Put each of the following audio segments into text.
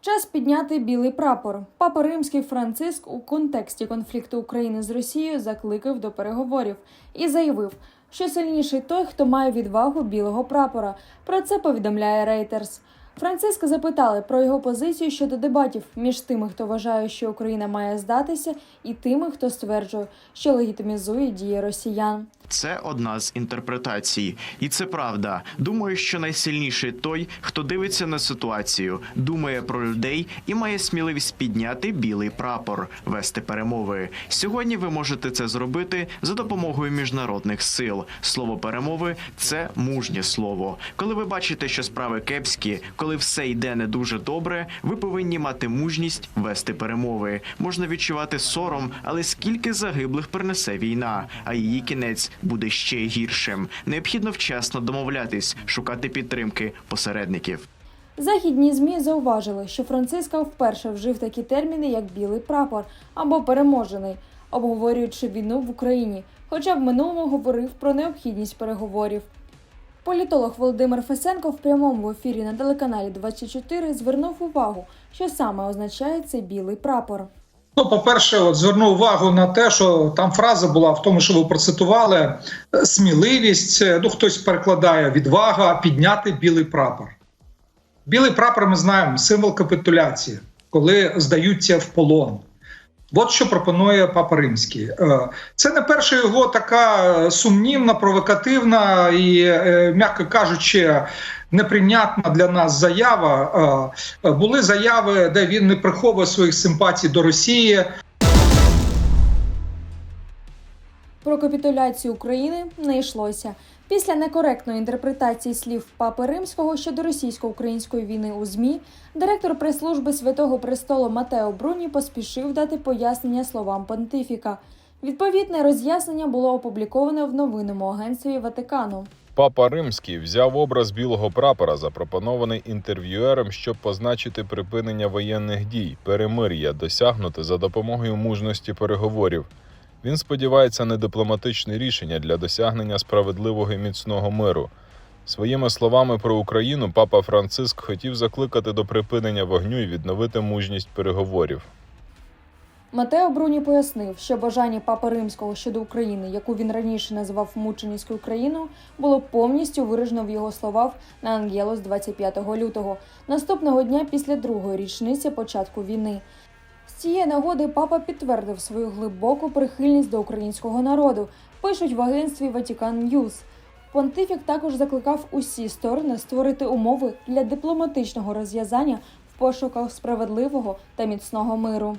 Час підняти білий прапор. Папа Римський Франциск у контексті конфлікту України з Росією закликав до переговорів і заявив, що сильніший той, хто має відвагу білого прапора. Про це повідомляє Рейтерс. Франциска запитали про його позицію щодо дебатів між тими, хто вважає, що Україна має здатися, і тими, хто стверджує, що легітимізує дії росіян. Це одна з інтерпретацій, і це правда. Думаю, що найсильніший той, хто дивиться на ситуацію, думає про людей і має сміливість підняти білий прапор, вести перемови. Сьогодні ви можете це зробити за допомогою міжнародних сил. Слово перемови це мужнє слово. Коли ви бачите, що справи кепські, коли все йде не дуже добре, ви повинні мати мужність вести перемови. Можна відчувати сором, але скільки загиблих принесе війна, а її кінець буде ще гіршим. Необхідно вчасно домовлятись, шукати підтримки посередників. Західні змі зауважили, що Франциска вперше вжив такі терміни, як білий прапор або переможений, обговорюючи війну в Україні, хоча в минулому говорив про необхідність переговорів. Політолог Володимир Фесенко в прямому ефірі на телеканалі 24 звернув увагу, що саме означає цей білий прапор. Ну, по-перше, от зверну увагу на те, що там фраза була в тому, що ви процитували е, сміливість. е, Ну, хтось перекладає відвага, підняти білий прапор. Білий прапор ми знаємо символ капітуляції, коли здаються в полон. От що пропонує Папа Римський. Е, Це не перша його така е, сумнівна, провокативна і, е, м'яко кажучи, неприйнятна для нас заява. Були заяви, де він не приховує своїх симпатій до Росії. Про капітуляцію України не йшлося. Після некоректної інтерпретації слів Папи Римського щодо російсько-української війни у ЗМІ, директор прес-служби Святого Престолу Матео Бруні поспішив дати пояснення словам понтифіка. Відповідне роз'яснення було опубліковане в новинному агентстві Ватикану. Папа Римський взяв образ білого прапора, запропонований інтерв'юером, щоб позначити припинення воєнних дій, перемир'я, досягнуте за допомогою мужності переговорів. Він сподівається на дипломатичне рішення для досягнення справедливого і міцного миру. Своїми словами про Україну папа Франциск хотів закликати до припинення вогню і відновити мужність переговорів. Матео Бруні пояснив, що бажання Папи Римського щодо України, яку він раніше називав мученицькою країною, було повністю виражено в його словах на Ангелос 25 лютого, наступного дня після другої річниці початку війни. З цієї нагоди папа підтвердив свою глибоку прихильність до українського народу, пишуть в агентстві Ватікан Ньюз. Понтифік також закликав усі сторони створити умови для дипломатичного розв'язання в пошуках справедливого та міцного миру.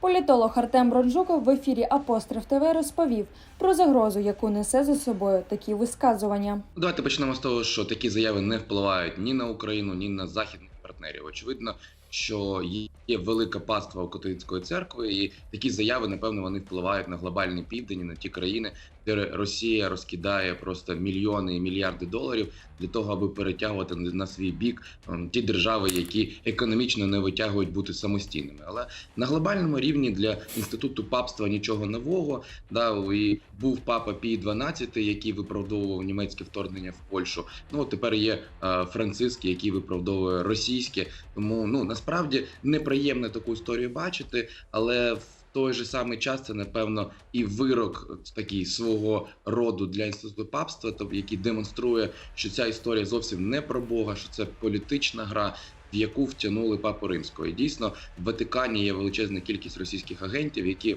Політолог Артем Бронжуков в ефірі Апостроф ТВ розповів про загрозу, яку несе за собою такі висказування. Давайте почнемо з того, що такі заяви не впливають ні на Україну, ні на західних партнерів. Очевидно, що є велика паства у католицької церкви, і такі заяви, напевно, вони впливають на глобальний південь, на ті країни, де Росія розкидає просто мільйони і мільярди доларів для того, аби перетягувати на свій бік ем, ті держави, які економічно не витягують бути самостійними. Але на глобальному рівні для інституту папства нічого нового. Да, і був папа Пій 12, який виправдовував німецьке вторгнення в Польщу. Ну тепер є е, Франциск, який виправдовує російське. Тому ну насправді неприємно таку історію бачити, але в той же самий час це напевно і вирок такий свого роду для інституту папства, тобто який демонструє, що ця історія зовсім не про Бога, що це політична гра. В яку втягнули папу римського, і дійсно в Ватикані є величезна кількість російських агентів, які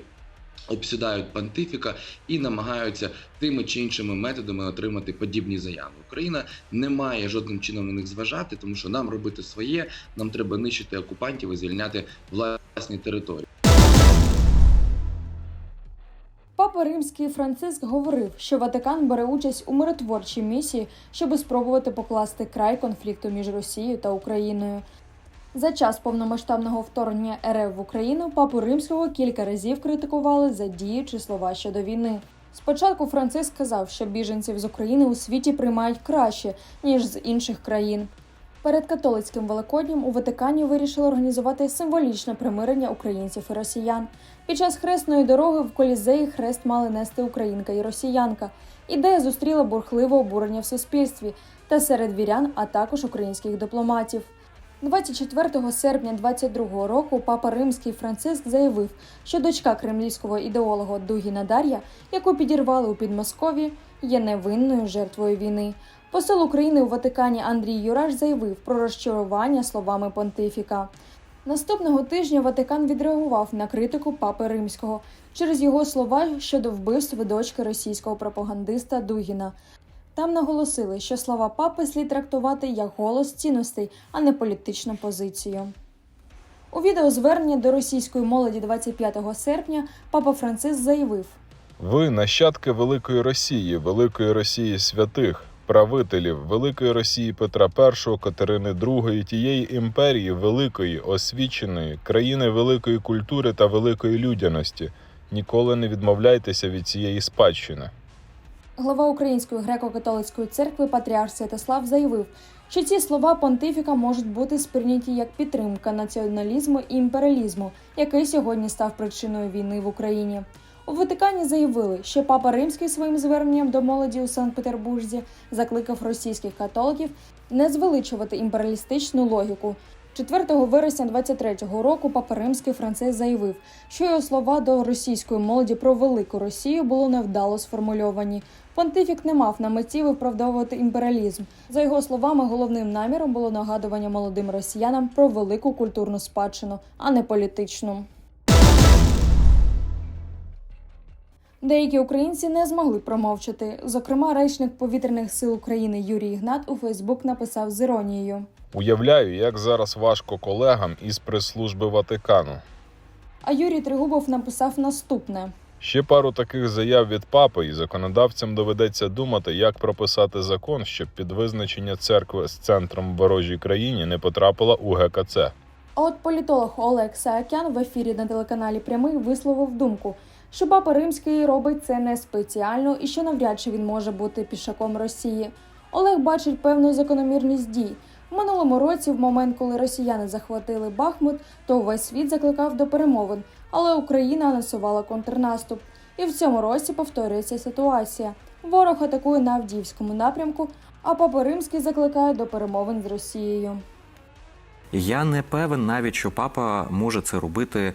обсідають понтифіка і намагаються тими чи іншими методами отримати подібні заяви. Україна не має жодним чином на них зважати, тому що нам робити своє, нам треба нищити окупантів і звільняти власні території. Папа Римський Франциск говорив, що Ватикан бере участь у миротворчій місії, щоб спробувати покласти край конфлікту між Росією та Україною. За час повномасштабного вторгнення РФ в Україну папу римського кілька разів критикували за дії чи слова щодо війни. Спочатку Франциск сказав, що біженців з України у світі приймають краще ніж з інших країн. Перед католицьким Великоднім у Ватикані вирішили організувати символічне примирення українців і росіян. Під час хресної дороги в колізеї хрест мали нести українка і росіянка. Ідея зустріла бурхливе обурення в суспільстві та серед вірян, а також українських дипломатів. 24 серпня 22 року папа римський Франциск заявив, що дочка кремлівського ідеолога Дугіна Дар'я, яку підірвали у Підмосков'ї, є невинною жертвою війни. Посол України у Ватикані Андрій Юраш заявив про розчарування словами понтифіка. Наступного тижня Ватикан відреагував на критику папи римського через його слова щодо вбивства дочки російського пропагандиста Дугіна. Там наголосили, що слова папи слід трактувати як голос цінностей, а не політичну позицію. У відеозверненні до російської молоді 25 серпня папа Франциск заявив: Ви нащадки Великої Росії, Великої Росії святих, правителів Великої Росії Петра І, Катерини II, тієї імперії великої, освіченої, країни великої культури та великої людяності. Ніколи не відмовляйтеся від цієї спадщини. Глава Української греко-католицької церкви Патріарх Святослав заявив, що ці слова понтифіка можуть бути сприйняті як підтримка націоналізму і імперіалізму, який сьогодні став причиною війни в Україні. У Ватикані заявили, що папа Римський своїм зверненням до молоді у Санкт-Петербурзі закликав російських католиків не звеличувати імперіалістичну логіку. 4 вересня 23-го року папа Римський Франциск заявив, що його слова до російської молоді про велику Росію були невдало сформульовані. Понтифік не мав на меті виправдовувати імперіалізм. За його словами, головним наміром було нагадування молодим росіянам про велику культурну спадщину, а не політичну. Деякі українці не змогли промовчати. Зокрема, речник повітряних сил України Юрій Ігнат у Фейсбук написав з іронією. Уявляю, як зараз важко колегам із прес-служби Ватикану. А Юрій Тригубов написав наступне: Ще пару таких заяв від папи, і законодавцям доведеться думати, як прописати закон, щоб під визначення церкви з центром в ворожій країні не потрапила у ГКЦ. А от політолог Олег Саакян в ефірі на телеканалі Прямий висловив думку, що папа Римський робить це не спеціально і що навряд чи він може бути пішаком Росії. Олег бачить певну закономірність дій. Минулому році, в момент, коли росіяни захватили Бахмут, то увесь світ закликав до перемовин, але Україна анонсувала контрнаступ. І в цьому році повторюється ситуація. Ворог атакує на Авдіївському напрямку, а папа Римський закликає до перемовин з Росією. Я не певен навіть, що папа може це робити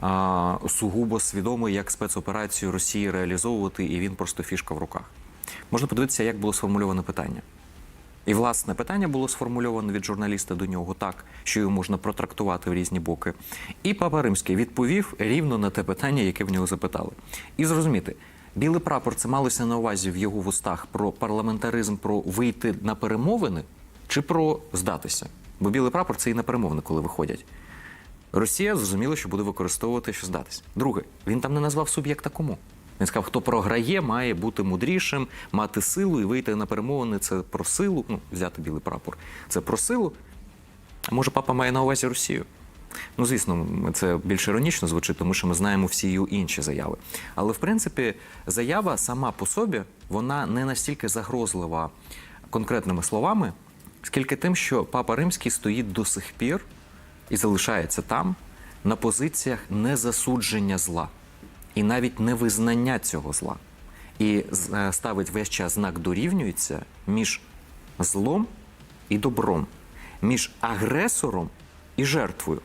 а, сугубо свідомо, як спецоперацію Росії реалізовувати, і він просто фішка в руках. Можна подивитися, як було сформульоване питання. І, власне, питання було сформульоване від журналіста до нього так, що його можна протрактувати в різні боки. І папа Римський відповів рівно на те питання, яке в нього запитали. І зрозуміти, білий прапор це малося на увазі в його вустах про парламентаризм, про вийти на перемовини чи про здатися. Бо білий прапор це і на перемовини, коли виходять. Росія зрозуміло, що буде використовувати, що здатись. Друге, він там не назвав суб'єкта кому. Він сказав, хто програє, має бути мудрішим, мати силу і вийти на перемовини. Це про силу. Ну, взяти білий прапор. Це про силу. Може, папа має на увазі Росію? Ну, звісно, це більш іронічно звучить, тому що ми знаємо всі її інші заяви. Але в принципі, заява сама по собі вона не настільки загрозлива конкретними словами, скільки тим, що папа Римський стоїть до сих пір і залишається там на позиціях незасудження зла і навіть невизнання цього зла. І е, ставить весь час знак дорівнюється між злом і добром, між агресором і жертвою.